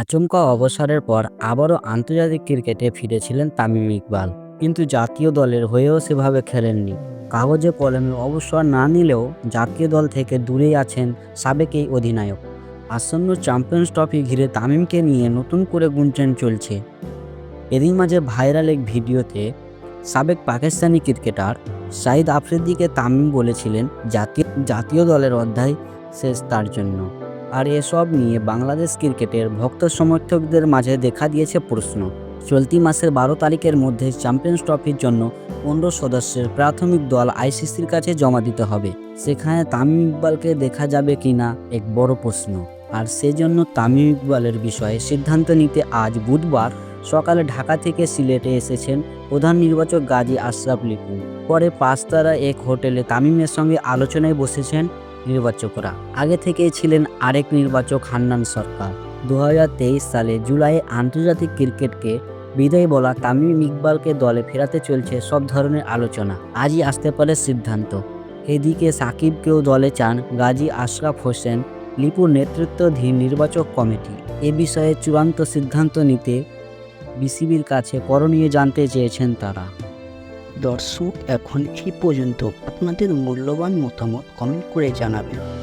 আচমকা অবসরের পর আবারও আন্তর্জাতিক ক্রিকেটে ফিরেছিলেন তামিম ইকবাল। কিন্তু জাতীয় দলের হয়েও সেভাবে খেলেননি। কাগজে কলমে অবসর না নিলেও জাতীয় দল থেকে দূরেই আছেন সাবেক এই অধিনায়ক। আসন্ন চ্যাম্পিয়ন্স ট্রফি ঘিরে তামিমকে নিয়ে নতুন করে গুঞ্জন চলছে। এরই মাঝে ভাইরাল এক ভিডিওতে সাবেক পাকিস্তানি ক্রিকেটার সাইদ আফ্রিদিকে তামিম বলেছিলেন, জাতীয় জাতীয় দলের অধ্যায় শেষ তার জন্য। আর এসব নিয়ে বাংলাদেশ ক্রিকেটের ভক্ত সমর্থকদের মাঝে দেখা দিয়েছে প্রশ্ন। চলতি মাসের বারো তারিখের মধ্যে চ্যাম্পিয়ন্স ট্রফির জন্য পনেরো সদস্যের প্রাথমিক দল আইসিসির কাছে জমা দিতে হবে। সেখানে তামিম ইকবালকে দেখা যাবে কিনা, এক বড় প্রশ্ন। আর সেজন্য তামিম ইকবালের বিষয়ে সিদ্ধান্ত নিতে আজ বুধবার সকালে ঢাকা থেকে সিলেটে এসেছেন প্রধান নির্বাচক গাজী আশরাফ লিপু। পরে পাঁচতারা এক হোটেলে তামিমের সঙ্গে আলোচনায় বসেছেন নির্বাচকরা। আগে থেকেই ছিলেন আরেক নির্বাচক হান্নান সরকার। দু হাজার তেইশ সালে জুলাই আন্তর্জাতিক ক্রিকেটকে বিদায় বলা তামিম ইকবালকে দলে ফেরাতে চলছে সব ধরনের আলোচনা। আজই আসতে পারে সিদ্ধান্ত। এদিকে সাকিবকেও দলে চান গাজী আশরাফ হোসেন, লিপুর নেতৃত্বাধীন নির্বাচক কমিটি। এ বিষয়ে চূড়ান্ত সিদ্ধান্ত নিতে বিসিবির কাছে করণীয় জানতে চেয়েছেন তারা। দর্শক এখন এই পর্যন্ত আপনাদের মূল্যবান মতামত কমেন্ট করে জানাবেন।